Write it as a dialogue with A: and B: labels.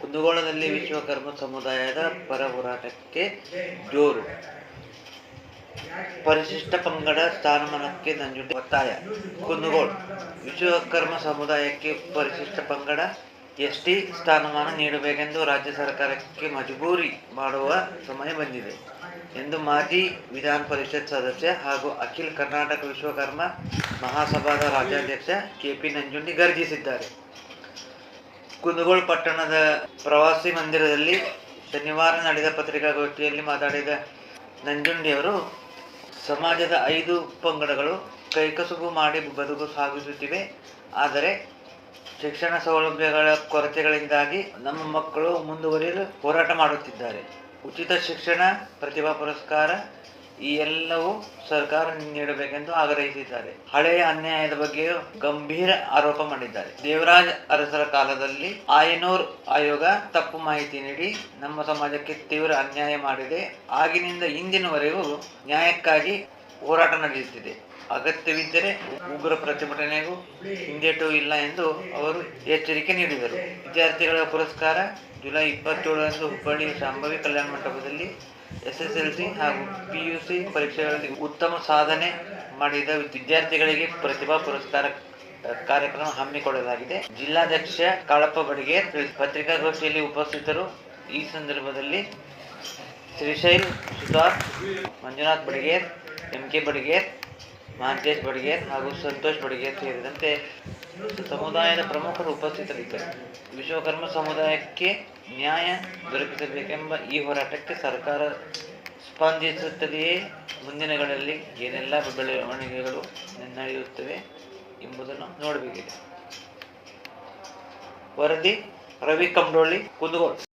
A: ಕುಂದಗೋಳದಲ್ಲಿ ವಿಶ್ವಕರ್ಮ ಸಮುದಾಯದ ಪರ ಹೋರಾಟಕ್ಕೆ ಜೋರು ಪರಿಶಿಷ್ಟ ಪಂಗಡ ಸ್ಥಾನಮಾನಕ್ಕೆ ನಂಜುಂಡಿ ಒತ್ತಾಯ ಕುಂದಗೋಳ ವಿಶ್ವಕರ್ಮ ಸಮುದಾಯಕ್ಕೆ ಪರಿಶಿಷ್ಟ ಪಂಗಡ ಟಿ ಸ್ಥಾನಮಾನ ನೀಡಬೇಕೆಂದು ರಾಜ್ಯ ಸರ್ಕಾರಕ್ಕೆ ಮಜಬೂರಿ ಮಾಡುವ ಸಮಯ ಬಂದಿದೆ ಎಂದು ಮಾಜಿ ವಿಧಾನ ಪರಿಷತ್ ಸದಸ್ಯ ಹಾಗೂ ಅಖಿಲ ಕರ್ನಾಟಕ ವಿಶ್ವಕರ್ಮ ಮಹಾಸಭಾದ ರಾಜ್ಯಾಧ್ಯಕ್ಷ ಕೆಪಿ ನಂಜುಂಡಿ ಗರ್ಜಿಸಿದ್ದಾರೆ ಕುಂದಗೋಳ ಪಟ್ಟಣದ ಪ್ರವಾಸಿ ಮಂದಿರದಲ್ಲಿ ಶನಿವಾರ ನಡೆದ ಪತ್ರಿಕಾಗೋಷ್ಠಿಯಲ್ಲಿ ಮಾತಾಡಿದ ನಂಜುಂಡಿಯವರು ಸಮಾಜದ ಐದು ಪಂಗಡಗಳು ಕೈಕಸುಬು ಮಾಡಿ ಬದುಕು ಸಾಗಿಸುತ್ತಿವೆ ಆದರೆ ಶಿಕ್ಷಣ ಸೌಲಭ್ಯಗಳ ಕೊರತೆಗಳಿಂದಾಗಿ ನಮ್ಮ ಮಕ್ಕಳು ಮುಂದುವರಿಯಲು ಹೋರಾಟ ಮಾಡುತ್ತಿದ್ದಾರೆ ಉಚಿತ ಶಿಕ್ಷಣ ಪ್ರತಿಭಾ ಪುರಸ್ಕಾರ ಈ ಎಲ್ಲವೂ ಸರ್ಕಾರ ನೀಡಬೇಕೆಂದು ಆಗ್ರಹಿಸಿದ್ದಾರೆ ಹಳೆಯ ಅನ್ಯಾಯದ ಬಗ್ಗೆಯೂ ಗಂಭೀರ ಆರೋಪ ಮಾಡಿದ್ದಾರೆ ದೇವರಾಜ್ ಅರಸರ ಕಾಲದಲ್ಲಿ ಆಯನೂರ್ ಆಯೋಗ ತಪ್ಪು ಮಾಹಿತಿ ನೀಡಿ ನಮ್ಮ ಸಮಾಜಕ್ಕೆ ತೀವ್ರ ಅನ್ಯಾಯ ಮಾಡಿದೆ ಆಗಿನಿಂದ ಇಂದಿನವರೆಗೂ ನ್ಯಾಯಕ್ಕಾಗಿ ಹೋರಾಟ ನಡೆಯುತ್ತಿದೆ ಅಗತ್ಯವಿದ್ದರೆ ಉಗ್ರ ಪ್ರತಿಭಟನೆಗೂ ಹಿಂದೇಟು ಇಲ್ಲ ಎಂದು ಅವರು ಎಚ್ಚರಿಕೆ ನೀಡಿದರು ವಿದ್ಯಾರ್ಥಿಗಳ ಪುರಸ್ಕಾರ ಜುಲೈ ಇಪ್ಪತ್ತೇಳರಂದು ಹುಬ್ಬಳ್ಳಿ ಸಂಭವಿ ಕಲ್ಯಾಣ ಮಂಟಪದಲ್ಲಿ ಎಸ್ಎಸ್ಎಲ್ಸಿ ಹಾಗೂ ಸಿ ಪರೀಕ್ಷೆಗಳಲ್ಲಿ ಉತ್ತಮ ಸಾಧನೆ ಮಾಡಿದ ವಿದ್ಯಾರ್ಥಿಗಳಿಗೆ ಪ್ರತಿಭಾ ಪುರಸ್ಕಾರ ಕಾರ್ಯಕ್ರಮ ಹಮ್ಮಿಕೊಳ್ಳಲಾಗಿದೆ ಜಿಲ್ಲಾಧ್ಯಕ್ಷ ಕಾಳಪ್ಪ ಬಡಿಗೆ ಪತ್ರಿಕಾಗೋಷ್ಠಿಯಲ್ಲಿ ಉಪಸ್ಥಿತರು ಈ ಸಂದರ್ಭದಲ್ಲಿ ಶ್ರೀಶೈಲ್ ಸುಧಾರ್ ಮಂಜುನಾಥ್ ಬಡಿಗೇರ್ ಎಂ ಕೆ ಬಡಿಗೇರ್ ಮಹಾಂತೇಶ್ ಬಡಿಗೇರ್ ಹಾಗೂ ಸಂತೋಷ್ ಬಡಿಗೇರ್ ಸೇರಿದಂತೆ ಸಮುದಾಯದ ಪ್ರಮುಖರು ಉಪಸ್ಥಿತರಿದ್ದರು ವಿಶ್ವಕರ್ಮ ಸಮುದಾಯಕ್ಕೆ ನ್ಯಾಯ ದೊರಕಿಸಬೇಕೆಂಬ ಈ ಹೋರಾಟಕ್ಕೆ ಸರ್ಕಾರ ಸ್ಪಂದಿಸುತ್ತದೆಯೇ ಮುಂದಿನಗಳಲ್ಲಿ ಏನೆಲ್ಲ ಬೆಳವಣಿಗೆಗಳು ನಡೆಯುತ್ತವೆ ಎಂಬುದನ್ನು ನೋಡಬೇಕಿದೆ ವರದಿ ರವಿ ಕಂಬ್ರೋಳಿ ಕುಂದಗೋಳ